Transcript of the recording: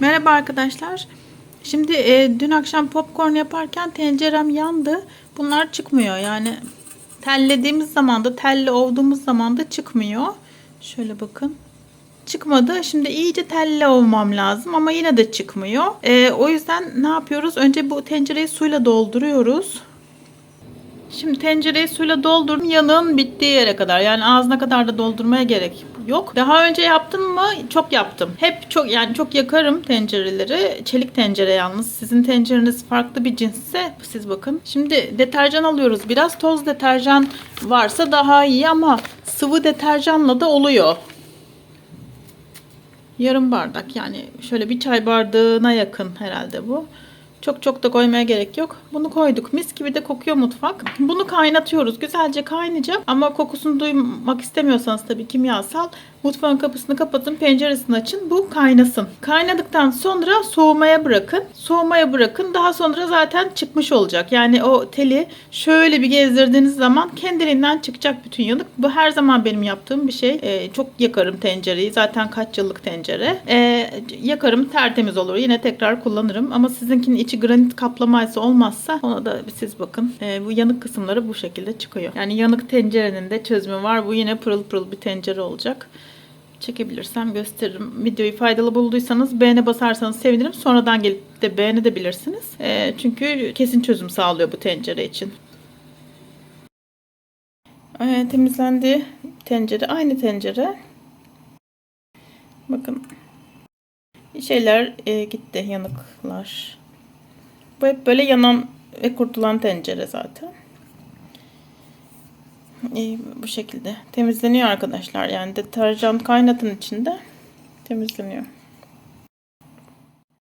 Merhaba arkadaşlar. Şimdi e, dün akşam popcorn yaparken tencerem yandı. Bunlar çıkmıyor. Yani tellediğimiz zaman da telli olduğumuz zaman da çıkmıyor. Şöyle bakın. Çıkmadı. Şimdi iyice telli olmam lazım ama yine de çıkmıyor. E, o yüzden ne yapıyoruz? Önce bu tencereyi suyla dolduruyoruz. Şimdi tencereyi suyla doldurdum. Yanığın bittiği yere kadar. Yani ağzına kadar da doldurmaya gerek yok. Daha önce yaptım mı? Çok yaptım. Hep çok yani çok yakarım tencereleri. Çelik tencere yalnız. Sizin tencereniz farklı bir cinsse siz bakın. Şimdi deterjan alıyoruz. Biraz toz deterjan varsa daha iyi ama sıvı deterjanla da oluyor. Yarım bardak yani şöyle bir çay bardağına yakın herhalde bu. Çok çok da koymaya gerek yok. Bunu koyduk. Mis gibi de kokuyor mutfak. Bunu kaynatıyoruz. Güzelce kaynayacak. Ama kokusunu duymak istemiyorsanız tabii kimyasal. Mutfağın kapısını kapatın, penceresini açın. Bu kaynasın. Kaynadıktan sonra soğumaya bırakın. Soğumaya bırakın. Daha sonra zaten çıkmış olacak. Yani o teli şöyle bir gezdirdiğiniz zaman kendiliğinden çıkacak bütün yanık. Bu her zaman benim yaptığım bir şey. Ee, çok yakarım tencereyi. Zaten kaç yıllık tencere. Ee, yakarım tertemiz olur. Yine tekrar kullanırım. Ama sizinkinin içi granit kaplamaysa olmazsa ona da siz bakın. Ee, bu yanık kısımları bu şekilde çıkıyor. Yani yanık tencerenin de çözümü var. Bu yine pırıl pırıl bir tencere olacak çekebilirsem gösteririm. Videoyu faydalı bulduysanız beğene basarsanız sevinirim. Sonradan gelip de beğenebilirsiniz. Ee, çünkü kesin çözüm sağlıyor bu tencere için. Ee, temizlendi tencere. Aynı tencere. Bakın. Şeyler e, gitti. Yanıklar. Bu hep böyle yanan ve kurtulan tencere zaten. İyi, bu şekilde temizleniyor arkadaşlar. Yani deterjan kaynatın içinde temizleniyor.